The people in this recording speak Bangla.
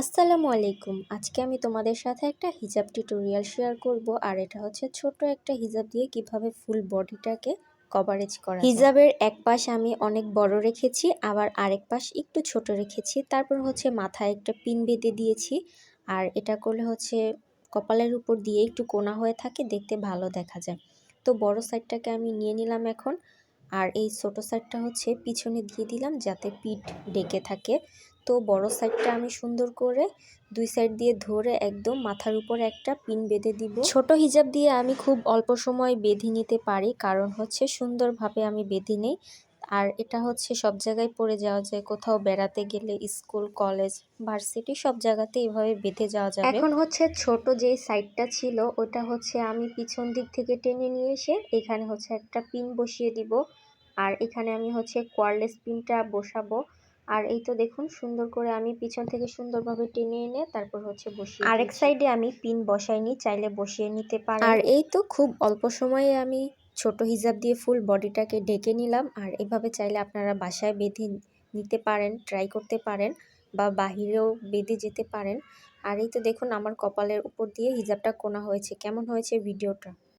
আসসালামু আলাইকুম। আজকে আমি তোমাদের সাথে একটা হিজাব টিউটোরিয়াল শেয়ার করব আর এটা হচ্ছে ছোট একটা হিজাব দিয়ে কীভাবে ফুল বডিটাকে কভারেজ করা হিজাবের এক পাশ আমি অনেক বড় রেখেছি, আবার আরেক পাশ একটু ছোট রেখেছি। তারপর হচ্ছে মাথায় একটা পিন বেঁধে দিয়েছি আর এটা করলে হচ্ছে কপালের উপর দিয়ে একটু কোনা হয়ে থাকে, দেখতে ভালো দেখা যায়। তো বড় সাইডটাকে আমি নিয়ে নিলাম এখন। আর এই ছোটো সাইডটা হচ্ছে পিছনে দিয়ে দিলাম যাতে পিঠ ডেকে থাকে। তো বড় সাইডটা আমি সুন্দর করে দুই সাইড দিয়ে ধরে একদম মাথার উপর একটা পিন বেঁধে দিব। ছোট হিজাব দিয়ে আমি খুব অল্প সময় বেঁধে নিতে পারি, কারণ হচ্ছে সুন্দরভাবে আমি বেঁধে নেই। আর এটা হচ্ছে সব জায়গায় পড়ে যাওয়া যায়। কোথাও বেড়াতে গেলে স্কুল কলেজ ভার্সিটি সব জায়গাতে এভাবে বেঁধে যাওয়া যাবে। এখন হচ্ছে ছোট যে সাইডটা ছিল ওটা হচ্ছে আমি পিছন দিক থেকে টেনে নিয়ে এসে এখানে হচ্ছে একটা পিন বসিয়ে দিব। আর এখানে আমি হচ্ছে কোয়ারলেস পিনটা বসাবো। আর এই তো দেখুন সুন্দর করে আমি পিছন থেকে সুন্দরভাবে টেনে এনে তারপর হচ্ছে বসিয়ে আরেক সাইডে আমি পিন বসাইনি চাইলে বসিয়ে নিতে পারি আর এই তো খুব অল্প সময়ে আমি ছোট হিজাব দিয়ে ফুল বডিটাকে ঢেকে নিলাম। আর এভাবে চাইলে আপনারা বাসায় বেঁধে নিতে পারেন ট্রাই করতে পারেন বা বাহিরেও বেঁধে যেতে পারেন। আর এই তো দেখুন, আমার কপালের উপর দিয়ে হিজাবটা কোনা হয়েছে। কেমন হয়েছে ভিডিওটা?